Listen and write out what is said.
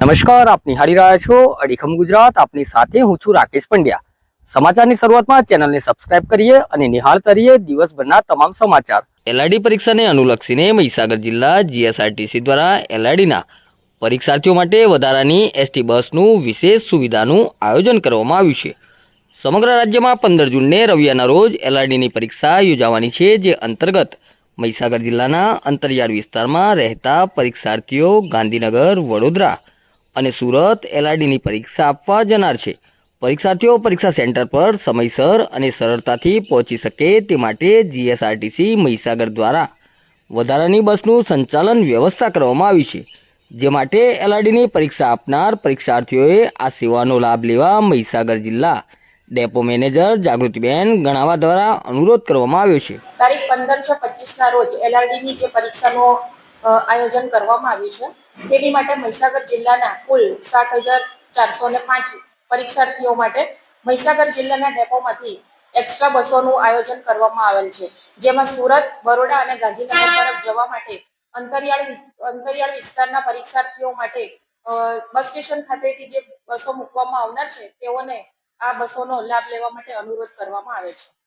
નમસ્કાર આપ નિહાળી રહ્યા છો અડીખમ ગુજરાત. આપની સાથે હું છું રાકેશ પંડ્યા. સમાચારની શરૂઆતમાં ચેનલને સબસ્ક્રાઇબ કરીએ અને નિહાળતા રહીએ દિવસભરના તમામ સમાચાર. એલઆઈડી પરીક્ષાને અનુલક્ષીને મહીસાગર જિલ્લા જીએસઆરટીસી દ્વારા એલઆઈડીના પરીક્ષાર્થીઓ માટે વધારાની એસટી બસનું વિશેષ સુવિધાનું આયોજન કરવામાં આવ્યું છે. સમગ્ર રાજ્યમાં પંદર જૂનને રવિવારના રોજ એલઆઈડીની પરીક્ષા યોજાવાની છે, જે અંતર્ગત મહીસાગર જિલ્લાના અંતરિયાળ વિસ્તારમાં રહેતા પરીક્ષાર્થીઓ ગાંધીનગર, વડોદરા અને સુરત એલઆરડીની પરીક્ષા આપવા જનાર છે. પરીક્ષાર્થીઓ પરીક્ષા સેન્ટર પર સમયસર અને સરળતાથી પહોંચી શકે તે માટે જીએસઆરટીસી મહીસાગર દ્વારા વધારાની બસનું સંચાલન વ્યવસ્થા કરવામાં આવી છે. જે માટે એલઆરડીની પરીક્ષા આપનાર પરીક્ષાર્થીઓએ આ સેવાનો લાભ લેવા મહીસાગર જિલ્લા ડેપો મેનેજર જાગૃતિબેન ગણાવા દ્વારા અનુરોધ કરવામાં આવ્યો છે. તારીખ પંદર છ પચીસના રોજ એલઆરડીની જે પરીક્ષાનું આયોજન કરવામાં આવ્યું છે. તેની માટે મહીસાગર જિલ્લાના કુલ સાત હજાર ચારસો ને પાંચ પરીક્ષાર્થીઓ માટે મહીસાગર જિલ્લાના ડેપોમાંથી એક્સ્ટ્રા બસોનું આયોજન કરવામાં આવેલ છે. જેમાં સુરત, બરોડા અને ગાંધીનગર તરફ જવા માટે અંતરિયાળ અંતરિયાળ વિસ્તારના પરીક્ષાર્થીઓ માટે બસ સ્ટેશન ખાતેથી જે બસો મૂકવામાં આવનાર છે, તેઓને આ બસોનો લાભ લેવા માટે અનુરોધ કરવામાં આવે છે.